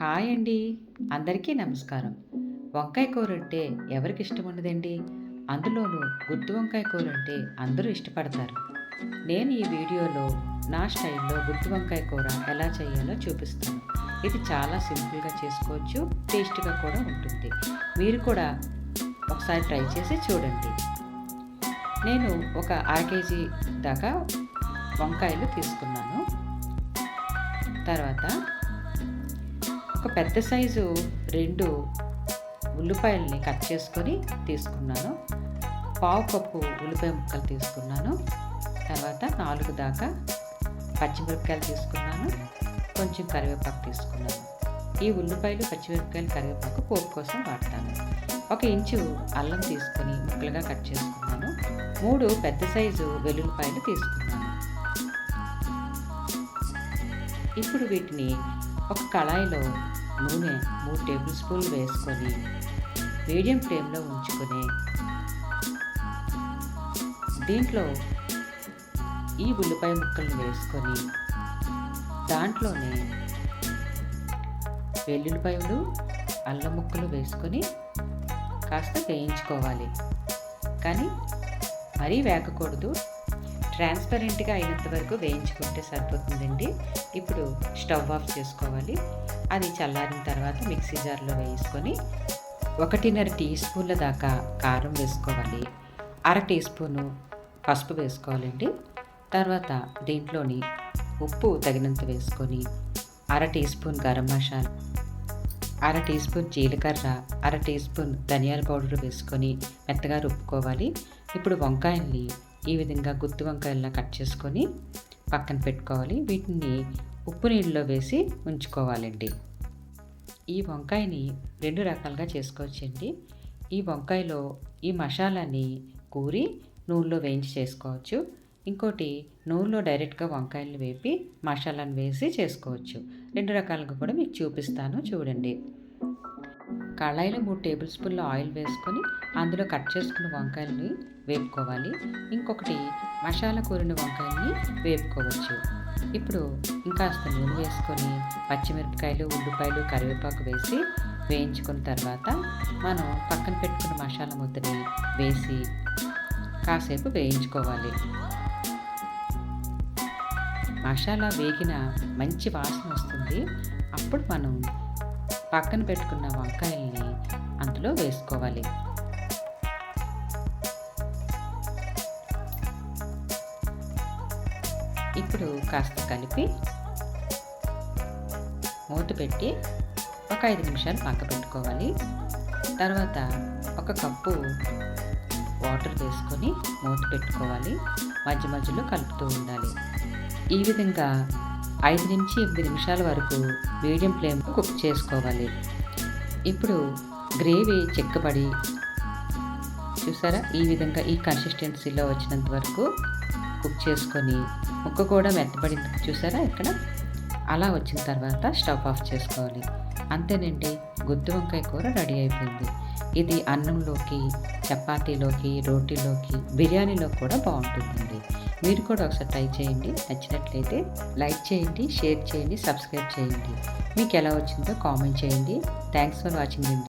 Hi అండి. అందరికీ నమస్కారం. వంకాయ కూర అంటే ఎవరికి ఇష్టం ఉండదండి? అందులోనూ గుత్తి వంకాయ కూర అంటే అందరూ ఇష్టపడతారు. నేను ఈ వీడియోలో నా స్టైల్లో గుత్తి వంకాయ కూర ఎలా చేయాలో చూపిస్తాను. ఇది చాలా సింపుల్గా చేసుకోవచ్చు టేస్ట్గా కూడా ఉంటుంది. మీరు కూడా ఒకసారి ట్రై చేసి చూడండి. నేను ఒక అర కేజీ దాకా వంకాయలు తీసుకున్నాను. తర్వాత ఒక పెద్ద సైజు రెండు ఉల్లిపాయల్ని కట్ చేసుకొని తీసుకున్నాను. పావు కప్పు ఉల్లిపాయ ముక్కలు తీసుకున్నాను. తర్వాత నాలుగు దాకా పచ్చిమిరపకాయలు తీసుకున్నాను. కొంచెం కరివేపాకు తీసుకున్నాను. ఈ ఉల్లిపాయలు పచ్చిమిరపకాయలు కరివేపాకు పోపు కోసం వాడతాను. ఒక ఇంచు అల్లం తీసుకొని ముక్కలుగా కట్ చేసుకున్నాను. మూడు పెద్ద సైజు వెల్లుల్లిపాయలు తీసుకున్నాను. ఇప్పుడు వీటిని ఒక కళాయిలో నూనె మూడు టేబుల్ స్పూన్లు వేసుకొని మీడియం ఫ్లేమ్లో ఉంచుకొని దీంట్లో ఈ ఉల్లిపాయ ముక్కలను వేసుకొని దాంట్లోనే వెల్లుల్లిపాయలు అల్లం ముక్కలు వేసుకొని కాస్త వేయించుకోవాలి. కానీ మరీ వేగకూడదు. ట్రాన్స్పరెంట్గా అయినంత వరకు వేయించుకుంటే సరిపోతుందండి. ఇప్పుడు స్టవ్ ఆఫ్ చేసుకోవాలి. అది చల్లారిన తర్వాత మిక్సీ జార్లో వేసుకొని ఒకటిన్నర టీ స్పూన్ల దాకా కారం వేసుకోవాలి. అర టీ స్పూను పసుపు వేసుకోవాలండి. తర్వాత దీంట్లోని ఉప్పు తగినంత వేసుకొని అర టీ స్పూన్ గరం మసాలా అర టీ స్పూన్ జీలకర్ర అర టీ స్పూన్ ధనియాల పౌడర్ వేసుకొని మెత్తగా రుబ్బుకోవాలి. ఇప్పుడు వంకాయల్ని ఈ విధంగా గుత్తి వంకాయలను కట్ చేసుకొని పక్కన పెట్టుకోవాలి. వీటిని ఉప్పు నీళ్ళలో వేసి ఉంచుకోవాలండి. ఈ వంకాయని రెండు రకాలుగా చేసుకోవచ్చండి. ఈ వంకాయలో ఈ మసాలాని కూరి నూనెలో వేయించి చేసుకోవచ్చు. ఇంకోటి నూనెలో డైరెక్ట్గా వంకాయలు వేపి మసాలాను వేసి చేసుకోవచ్చు. రెండు రకాలుగా కూడా మీకు చూపిస్తాను చూడండి. కళాయిలో మూడు టేబుల్ స్పూన్ల ఆయిల్ వేసుకొని అందులో కట్ చేసుకున్న వంకాయల్ని వేపుకోవాలి. ఇంకొకటి మసాలా కూరిన వంకాయల్ని వేపుకోవచ్చు. ఇప్పుడు ఇంకాస్త నూనె వేసుకొని పచ్చిమిరపకాయలు ఉల్లిపాయలు కరివేపాకు వేసి వేయించుకున్న తర్వాత మనం పక్కన పెట్టుకున్న మసాలా ముద్దని వేసి కాసేపు వేయించుకోవాలి. మసాలా వేగిన మంచి వాసన వస్తుంది. అప్పుడు మనం పక్కన పెట్టుకున్న వంకాయల్ని అందులో వేసుకోవాలి. ఇప్పుడు కాస్త కలిపి మూత పెట్టి ఒక ఐదు నిమిషాలు పక్క పెట్టుకోవాలి. తర్వాత ఒక కప్పు వాటర్ వేసుకొని మూత పెట్టుకోవాలి. మధ్య మధ్యలో కలుపుతూ ఉండాలి. ఈ విధంగా ఐదు నుంచి ఎనిమిది నిమిషాల వరకు మీడియం ఫ్లేమ్ కుక్ చేసుకోవాలి. ఇప్పుడు గ్రేవీ చెక్కబడి చూసారా? ఈ విధంగా ఈ కన్సిస్టెన్సీలో వచ్చినంత వరకు కుక్ చేసుకొని ముక్క కూడా మెత్తబడింది. చూసారా? ఇక్కడ అలా వచ్చిన తర్వాత స్టవ్ ఆఫ్ చేసుకోవాలి. అంతేనండి. గుత్తి వంకాయ కూర రెడీ అయిపోయింది. ఇది అన్నంలోకి చపాతీలోకి రోటీలోకి బిర్యానీలో కూడా బాగుంటుందండి. మీరు కూడా ఒకసారి ట్రై చేయండి. నచ్చినట్లయితే లైక్ చేయండి షేర్ చేయండి సబ్స్క్రైబ్ చేయండి. మీకు ఎలా వచ్చిందో కామెంట్ చేయండి. Thanks for watching